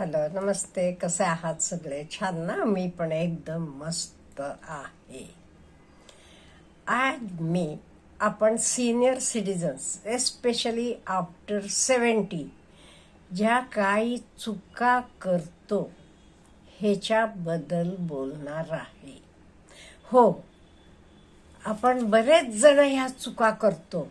Hello नमस्ते कसे आहात सगळे? छान ना? मी पण एकदम मस्त आहे. आज मी आपण senior citizens especially after seventy ज्या काही चुका करतो ह्याच्याबद्दल बोलणार आहे. हो आपण बरेच जण ह्या चुका करतो.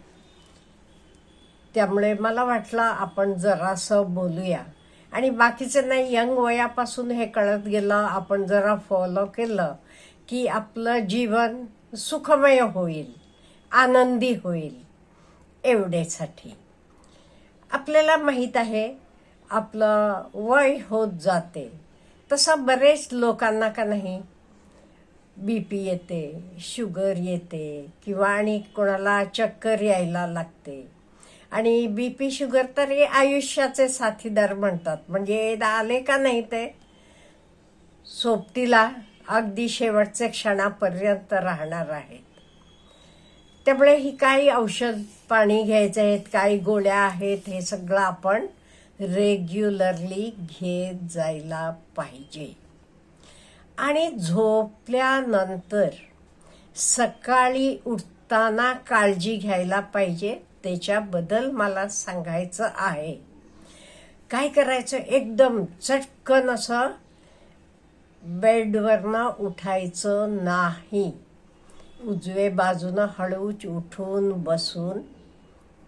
त्यामुळे मला वाटलं आपण जरासं बोलूया. आणि बाकीचं नाही यंग वयापासून हे कळत गेलं आपण जरा फॉलो केलं की आपलं जीवन सुखमय होईल आनंदी होईल एवढेसाठी आपल्याला माहीत आहे आपलं वय होत जाते. तसं बरेच लोकांना का नाही? बी पी येते शुगर येते किंवा आणि कोणाला चक्कर यायला लागते. आणि बी पी शुगर तर हे आयुष्याचे साथीदार म्हणतात. म्हणजे आले का नाही ते? सोबतीला अगदी शेवटचे क्षणापर्यंत राहणार आहेत. त्यामुळे ही काही औषध पाणी घ्यायचे आहेत काही गोळ्या आहेत हे सगळं आपण रेग्युलरली घेत जायला पाहिजे. आणि झोपल्यानंतर सकाळी उठताना काळजी घ्यायला पाहिजे. त्याच्याबद्दल मला सांगायचं आहे. काय करायचं? एकदम चटकन असं बेडवरनं उठायचं नाही. उजवे बाजूनं हळूच उठून बसून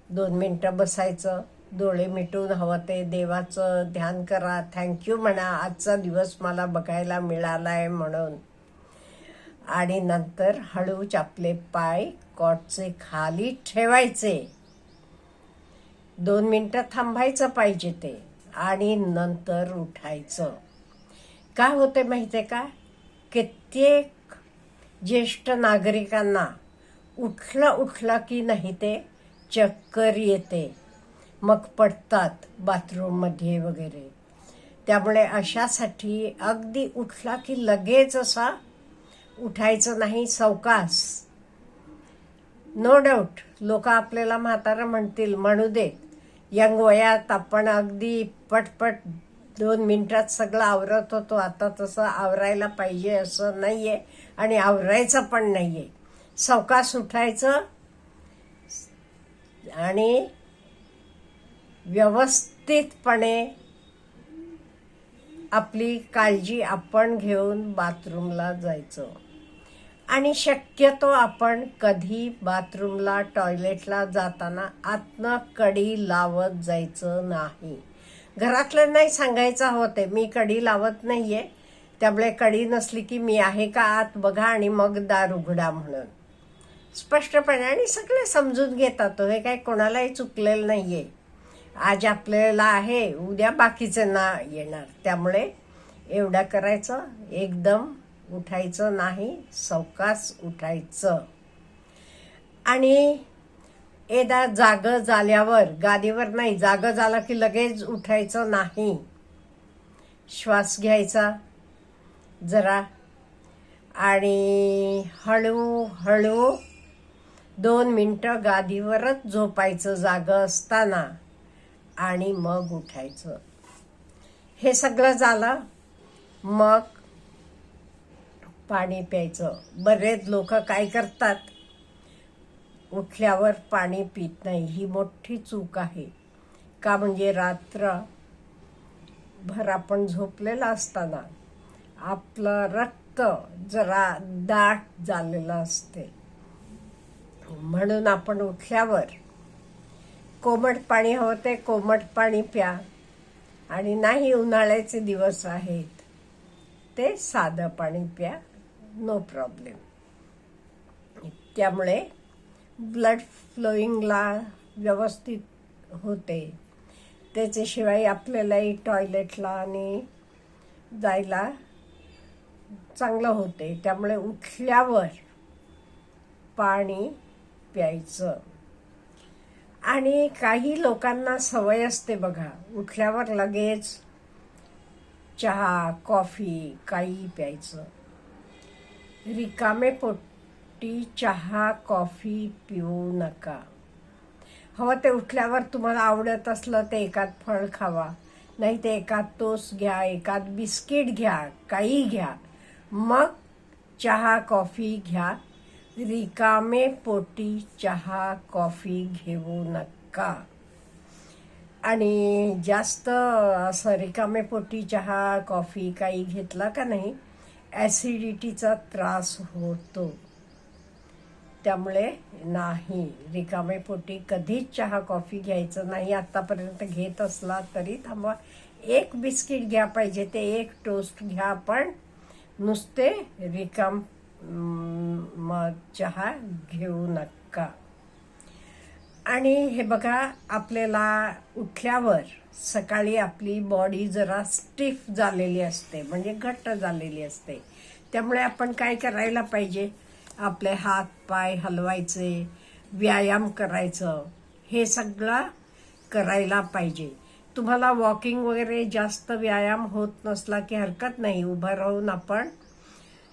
दोन मिनटं बसायचं. डोळे मिटून हवं ते देवाचं ध्यान करा. थँक्यू म्हणा. आजचा दिवस मला बघायला मिळाला आहे म्हणून. आणि नंतर हळूच आपले पाय कॉटचे खाली ठेवायचे. दोन मिनटं थांबायचं पाहिजे ते आणि नंतर उठायचं. काय होते माहिती आहे का? कित्येक ज्येष्ठ नागरिकांना उठलं उठलं की नाही ते चक्कर येते. मग पडतात बाथरूममध्ये वगैरे. त्यामुळे अशासाठी अगदी उठला की लगेच असा उठायचं नाही सवकास नो डाऊट लोक आपल्याला म्हातारा म्हणतील म्हणू देत. यंग वयात आपण अगदी पटपट दोन मिनिटात सगळं आवरत होतो. आता तसं आवरायला पाहिजे असं नाही आहे आणि आवरायचं पण नाही आहे सवकास उठायचं आणि व्यवस्थितपणे आपली काळजी आपण घेऊन बाथरूमला जायचं. आणि शक्यतो आपण कधी बाथरूमला टॉयलेटला जाताना आतनं कडी लावत जायचं नाही. घरातल्यांनाही सांगायचं होते मी कडी लावत नाहीये. त्यामुळे कडी नसली की मी आहे का आत बघा आणि मग दार उघडा म्हणून. स्पष्टपणे आणि सगळे समजून घेतात हे काय कोणालाही चुकलेलं नाहीये. आज आपल्याला आहे उद्या बाकीच्यांना येणार. त्यामुळे एवढं करायचं एकदम उठायचं नाही सवकास उठायचं. आणि एकदा जाग झाल्यावर गादीवर नाही जाग झाला की लगेच उठायचं नाही. श्वास घ्यायचा जरा आणि हळूहळू दोन मिनटं गादीवरच झोपायचं जागं असताना आणि मग उठायचं. हे सगळं झालं. मग पाणी प्यायचं. बरेच लोक काय करतात? उठल्यावर पाणी पित नाही. ही मोठी चूक आहे. का म्हणजे रात्र भर आपण झोपलेला असताना आपलं रक्त जरा दाट झालेलं असते. म्हणून आपण उठल्यावर कोमट पाणी हवं ते कोमट पाणी प्या. आणि नाही उन्हाळ्याचे दिवस आहेत ते साधं पाणी प्या. नो प्रॉब्लेम त्यामुळे ब्लड फ्लोईंगला व्यवस्थित होते. त्याच्याशिवाय आपल्यालाही टॉयलेटला आणि जायला चांगलं होते. त्यामुळे उठल्यावर पाणी प्यायचं. आणि काही लोकांना सवय असते बघा उठल्यावर लगेच चहा कॉफी काही प्यायचं. रिकामे पोटी चहा कॉफी पिऊ नका. हवं ते उठल्यावर तुम्हाला आवडत असलं ते एकात फळ खावा. नाही ते एकात तोस घ्या एकात बिस्किट घ्या काही घ्या. मग चहा कॉफी घ्या. रिकामे पोटी चहा कॉफी घेऊ नका. आणि जास्त असं रिकामे पोटी चहा कॉफी काही घेतला का नाही? ॲसिडिटीचा त्रास होतो. त्यामुळे नाही. रिकामे पोटी कधीच चहा कॉफी घ्यायचं नाही. आत्तापर्यंत घेत असला तरी थांबवा एक बिस्किट घ्या पाहिजे ते एक टोस्ट घ्या पण नुसते रिकाम मग चहा घेऊ नका. आणि हे बघा आपल्याला उठल्यावर सकाळी आपली बॉडी जरा स्टिफ झालेली असते म्हणजे घट्ट झालेली असते. त्यामुळे आपण काय करायला पाहिजे? आपले हात पाय हलवायचे व्यायाम करायचं हे सगळं करायला पाहिजे. तुम्हाला वॉकिंग वगैरे जास्त व्यायाम होत नसला की हरकत नाही. उभं राहून आपण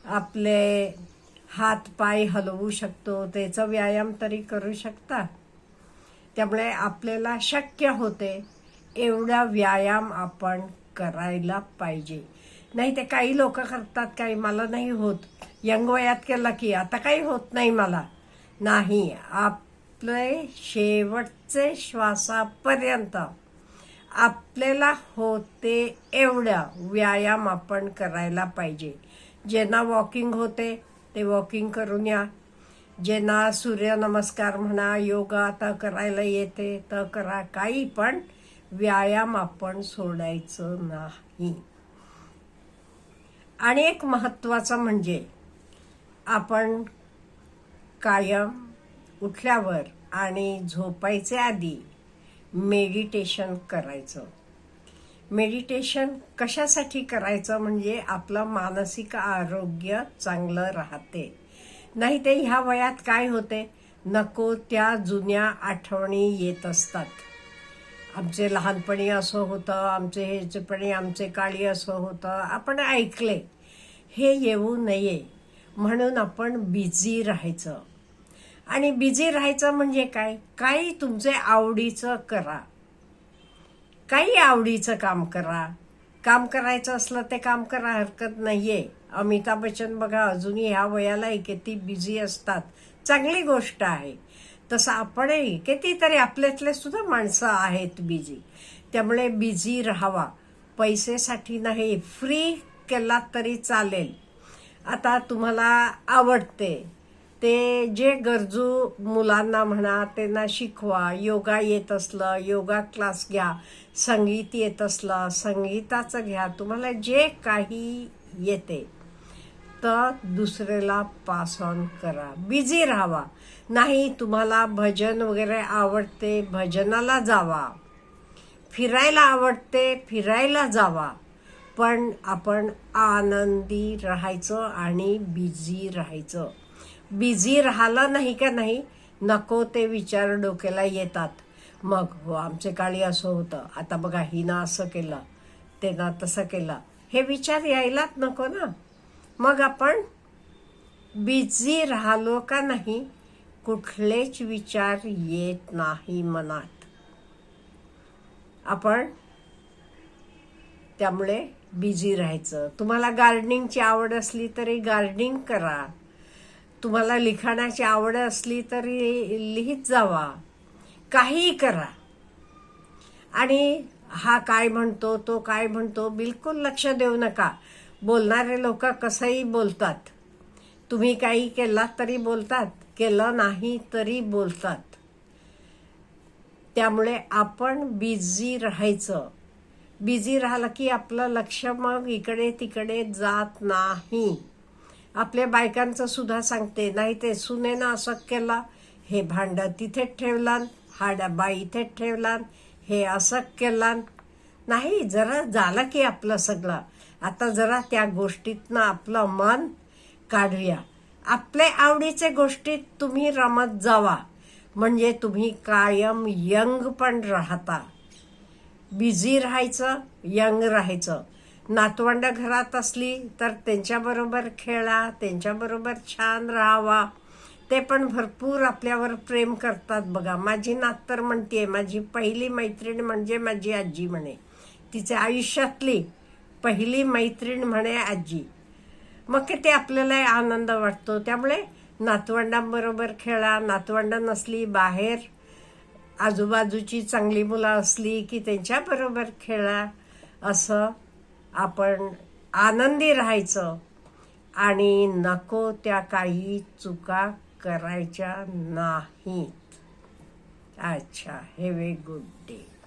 आपले हात पाय हलवू शकतो त्याचा व्यायाम तरी करू शकता. त्यामुळे आपल्याला शक्य होते एवढा व्यायाम आपण करायला पाहिजे. नाही ते काही लोक करतात काही मला नाही होत. यंग वयात केलं की आता काही होत नाही मला. नाही आपले शेवटचे श्वासापर्यंत आपल्याला होते एवढा व्यायाम आपण करायला पाहिजे. ज्यांना वॉकिंग होते ते वॉकिंग करून या. ज्यांना सूर्यनमस्कार म्हणा योगा आता करायला येते तर करा. काही पण व्यायाम आपण सोडायचं नाही. आणि एक महत्वाचं म्हणजे आपण कायम उठल्यावर आणि झोपायचे आधी मेडिटेशन करायचं. मेडिटेशन कशासाठी करायचं? म्हणजे आपलं मानसिक आरोग्य चांगलं राहते. नाही ते ह्या वयात काय होते? नको त्या जुन्या आठवणी येत असतात. आमचे लहानपणी असं होतं आमचे ह्याचेपणी आमचे काळी असं होतं. आपण ऐकले. हे येऊ नये. म्हणून आपण बिझी राहायचं. आणि बिझी राहायचं म्हणजे काय? काही तुमचे आवडीचं करा. काही आवडीचं काम करा. काम करायचं असलं ते काम करा हरकत नाही आहे अमिताभ बच्चन बघा अजूनही ह्या वयालाही किती बिझी असतात. चांगली गोष्ट आहे. तसं आपणही कितीतरी आपल्यातले सुद्धा माणसं आहेत बिझी त्यामुळे बिझी राहावा. पैसेसाठी नाही फ्री केला तरी चालेल. आता तुम्हाला आवडते. ते जे गरजू मुलांना म्हणा त्यांना शिकवा. योगा येत असलं योगा क्लास घ्या. संगीत येत असलं संगीताचं घ्या. तुम्हाला जे काही येते. तर दुसऱ्याला पास ऑन करा. बिझी राहावा नाही तुम्हाला भजन वगैरे आवडते भजनाला जावा. फिरायला आवडते फिरायला जावा. पण आपण आनंदी राहायचं आणि बिझी राहायचं. बिझी राहिलं नाही का नाही नको ते विचार डोक्याला येतात. मग हो आमचे काळी असं होतं. आता बघा हिनं असं केलं त्यानं तसं केलं. हे विचार यायलाच नको ना. मग आपण बिझी राहिलो का नाही? कुठलेच विचार येत नाही मनात. आपण त्यामुळे बिझी राहायचं. तुम्हाला गार्डनिंगची आवड असली तरी गार्डनिंग करा. तुम्हाला लिखाणाची आवड असली तरी लिहित जावा. काहीही करा. आणि हा काय म्हणतो तो काय म्हणतो बिलकुल लक्ष देऊ नका. बोलणारे लोक कसंही बोलतात. तुम्ही काही केला तरी बोलतात केलं नाही तरी बोलतात. त्यामुळे आपण बिझी राहायचं. बिझी राहिलं की आपलं लक्ष मग इकडे तिकडे जात नाही. आपल्या बायकांचं सुद्धा सांगते नाही ते सुनेनं असं केलं हे भांड तिथे ठेवलान हा डबा इथे ठेवलान हे असं केलान. नाही जरा झालं की आपलं सगळं. आता जरा त्या गोष्टीतनं आपलं मन काढूया. आपल्या आवडीचे गोष्टीत तुम्ही रमत जावा. म्हणजे तुम्ही कायम यंग पण राहता. बिझी राहायचं यंग राहायचं. नातवंड घरात असली तर त्यांच्याबरोबर खेळा त्यांच्याबरोबर छान राहावा. ते पण भरपूर आपल्यावर प्रेम करतात बघा. माझी नात तर म्हणते माझी पहिली मैत्रीण म्हणजे माझी आजी म्हणे. तिच्या आयुष्यातली पहिली मैत्रीण म्हणे आजी. मग किती आपल्याला आनंद वाटतो. त्यामुळे नातवंडांबरोबर खेळा नातवंड नसली बाहेर आजूबाजूची चांगली मुलं असली की त्यांच्याबरोबर खेळा असं आपण आनंदी राहायचं. आणि नको त्या काही चुका करायच्या नाहीत. अच्छा हॅव ए गुड डे